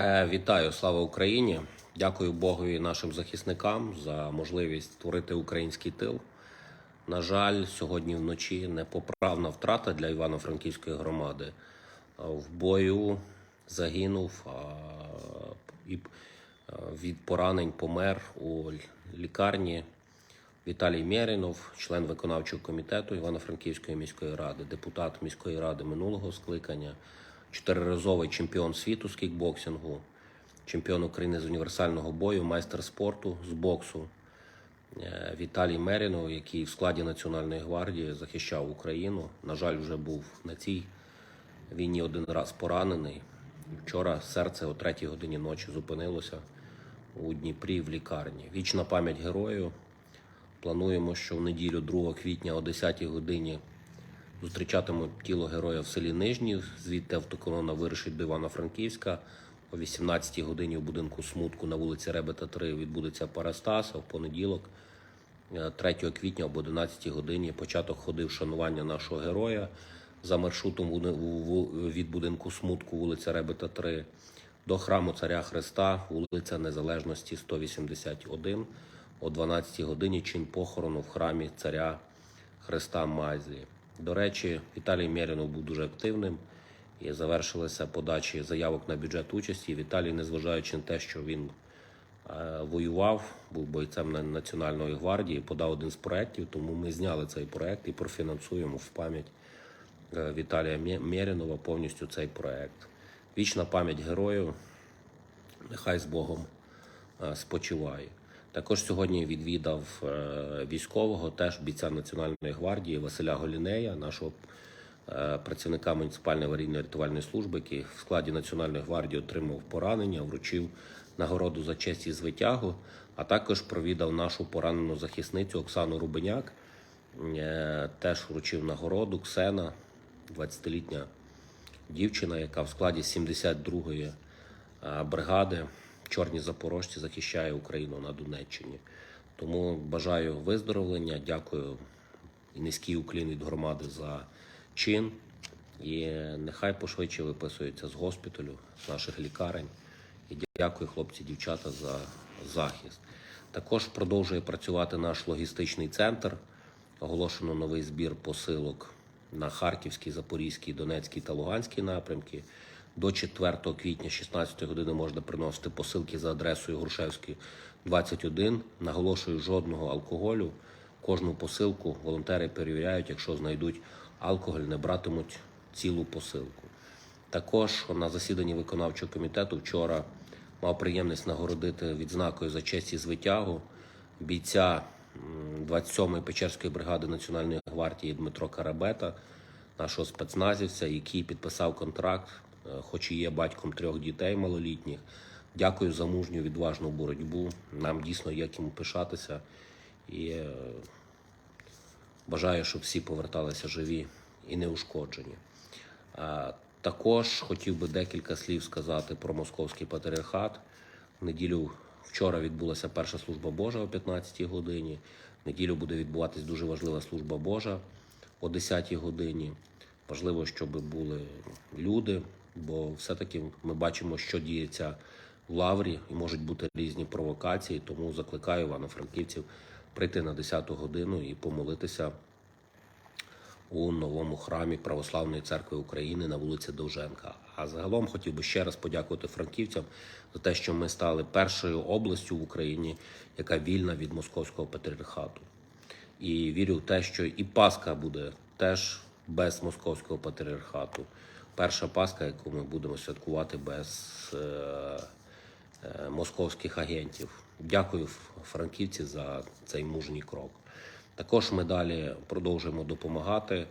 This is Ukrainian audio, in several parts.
Е, Вітаю, слава Україні! Дякую Богу і нашим захисникам за можливість створити український тил. На жаль, сьогодні вночі непоправна втрата для Івано-Франківської громади. В бою загинув і від поранень помер у лікарні Віталій Мєрінов, член виконавчого комітету Івано-Франківської міської ради, депутат міської ради минулого скликання, чотириразовий чемпіон світу з кікбоксингу, чемпіон України з універсального бою, майстер спорту з боксу. Е, Віталій Мерінов, який в складі Національної гвардії захищав Україну. На жаль, вже був на цій війні один раз поранений. Вчора серце о третій годині ночі зупинилося у Дніпрі в лікарні. Вічна пам'ять герою. Плануємо, що в неділю 2 квітня о 10 годині зустрічатимуть тіло героя в селі Нижні. Звідти автоколона вирушить до Івано-Франківська. О 18 годині в будинку смутку на вулиці Ребета 3 відбудеться Парастас, в понеділок, е, 3 квітня об 11 годині, початок ходи вшанування нашого героя за маршрутом від будинку смутку вулиця Ребета 3 до храму Царя Христа, вулиця Незалежності 181 о 12 годині чин похорону в храмі Царя Христа Мазі. До речі, Віталій Мєрінов був дуже активним і завершилися подачі заявок на бюджет участі. Віталій, незважаючи на те, що він е, воював, був бойцем на- Національної гвардії, подав один з проєктів, тому ми зняли цей проєкт і профінансуємо в пам'ять е, Віталія Мєрінова повністю цей проєкт. Вічна пам'ять герою, нехай з Богом е, спочиває. Також сьогодні відвідав е, військового, теж бійця Національної гвардії Василя Голінея, нашого е, працівника муніципальної аварійної рятувальної служби, який в складі Національної гвардії отримав поранення, вручив нагороду за честь і звитягу, а також провідав нашу поранену захисницю Оксану Рубеняк. Е, Теж вручив нагороду Ксена, 20-літня дівчина, яка в складі 72-ї е, бригади Чорні Запорожці захищає Україну на Донеччині. Тому бажаю виздоровлення, дякую і низький уклін від громади за чин. І нехай пошвидше виписується з госпіталю, з наших лікарень. І дякую, хлопці, дівчата, за захист. Також продовжує працювати наш логістичний центр. Оголошено новий збір посилок на Харківський, Запорізький, Донецький та Луганський напрямки. До 4 квітня 16 години можна приносити посилки за адресою Грушевський 21. Наголошую жодного алкоголю. Кожну посилку волонтери перевіряють, якщо знайдуть алкоголь, не братимуть цілу посилку. Також на засіданні виконавчого комітету вчора мав приємність нагородити відзнакою за честь і звитягу бійця м, 27-ї Печерської бригади Національної гвардії Дмитро Карабета, нашого спецназівця, який підписав контракт, хоч і є батьком трьох дітей малолітніх. Дякую за мужню відважну боротьбу. Нам дійсно є ким пишатися. І е, бажаю, щоб всі поверталися живі і неушкоджені. А, Також хотів би декілька слів сказати про московський патріархат. В неділю вчора відбулася перша служба Божа о 15-й годині. В неділю буде відбуватись дуже важлива служба Божа о 10-й годині. Важливо, щоб були люди, бо все-таки ми бачимо, що діється в лаврі, і можуть бути різні провокації. Тому закликаю івано-франківців прийти на 10-ту годину і помолитися у новому храмі Православної церкви України на вулиці Довженка. А загалом хотів би ще раз подякувати франківцям за те, що ми стали першою областю в Україні, яка вільна від московського патріархату. І вірю в те, що і Пасха буде теж без московського патріархату. Перша Пасха, яку ми будемо святкувати без е, е, московських агентів. Дякую франківці за цей мужній крок. Також ми далі продовжуємо допомагати.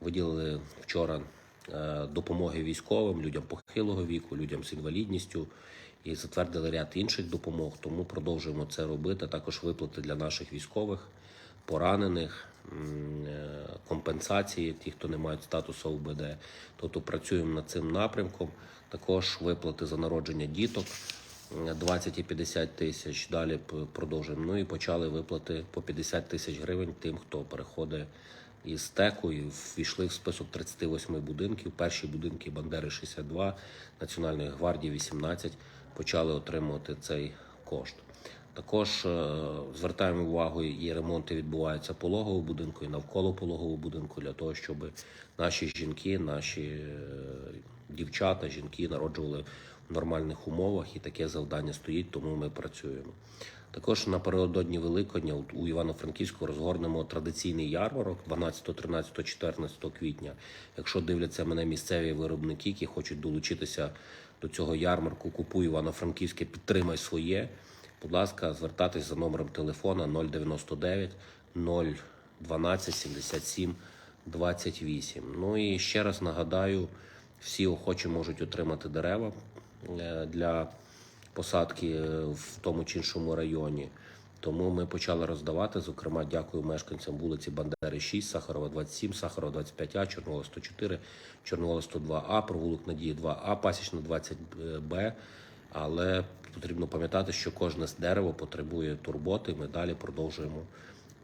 Виділили вчора е, допомоги військовим, людям похилого віку, людям з інвалідністю і затвердили ряд інших допомог. Тому продовжуємо це робити. Також виплати для наших військових, поранених, компенсації, ті, хто не мають статусу ОБД. Тобто працюємо над цим напрямком. Також виплати за народження діток. 20 і 50 тисяч. Далі продовжуємо. Ну і почали виплати по 50 тисяч гривень тим, хто переходить із стеку і ввійшли в список 38 будинків. Перші будинки Бандери 62, Національної гвардії 18 почали отримувати цей кошт. Також е, звертаємо увагу, і ремонти відбуваються пологового будинку і навколо пологового будинку для того, щоб наші жінки, наші е, дівчата, жінки народжували в нормальних умовах, і таке завдання стоїть, тому ми працюємо. Також напередодні Великодня у Івано-Франківську розгорнемо традиційний ярмарок 12, 13, 14 квітня. Якщо дивляться мене місцеві виробники, які хочуть долучитися до цього ярмарку, купуй Івано-Франківське, підтримай своє. Будь ласка, звертайтесь за номером телефона 099 012 77 28. Ну і ще раз нагадаю, всі охочі можуть отримати дерева е, для посадки е, в тому чи іншому районі. Тому ми почали роздавати. Зокрема, дякую мешканцям вулиці Бандери 6, Сахарова 27, Сахарова 25А, Чорнова 104, Чорнова 102А, провулок Надії 2А, Пасічна 20Б. Але потрібно пам'ятати, що кожне дерево потребує турботи. Ми далі продовжуємо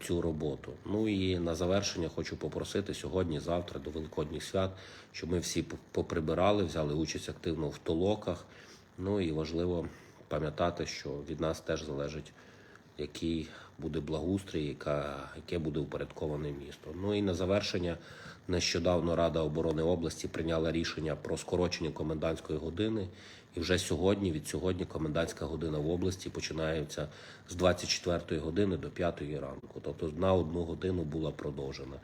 цю роботу. Ну і на завершення хочу попросити сьогодні, завтра до Великодніх свят, щоб ми всі поприбирали, взяли участь активно в толоках. Ну і важливо пам'ятати, що від нас теж залежить, який буде благоустрій, яка, яке буде упорядковане місто. Ну і на завершення нещодавно Рада оборони області прийняла рішення про скорочення комендантської години. І вже сьогодні, від сьогодні, комендантська година в області починається з 24 години до 5 ранку. Тобто на одну годину була продовжена.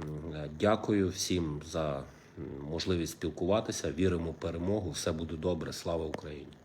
Е, Дякую всім за можливість спілкуватися. Віримо в перемогу. Все буде добре. Слава Україні!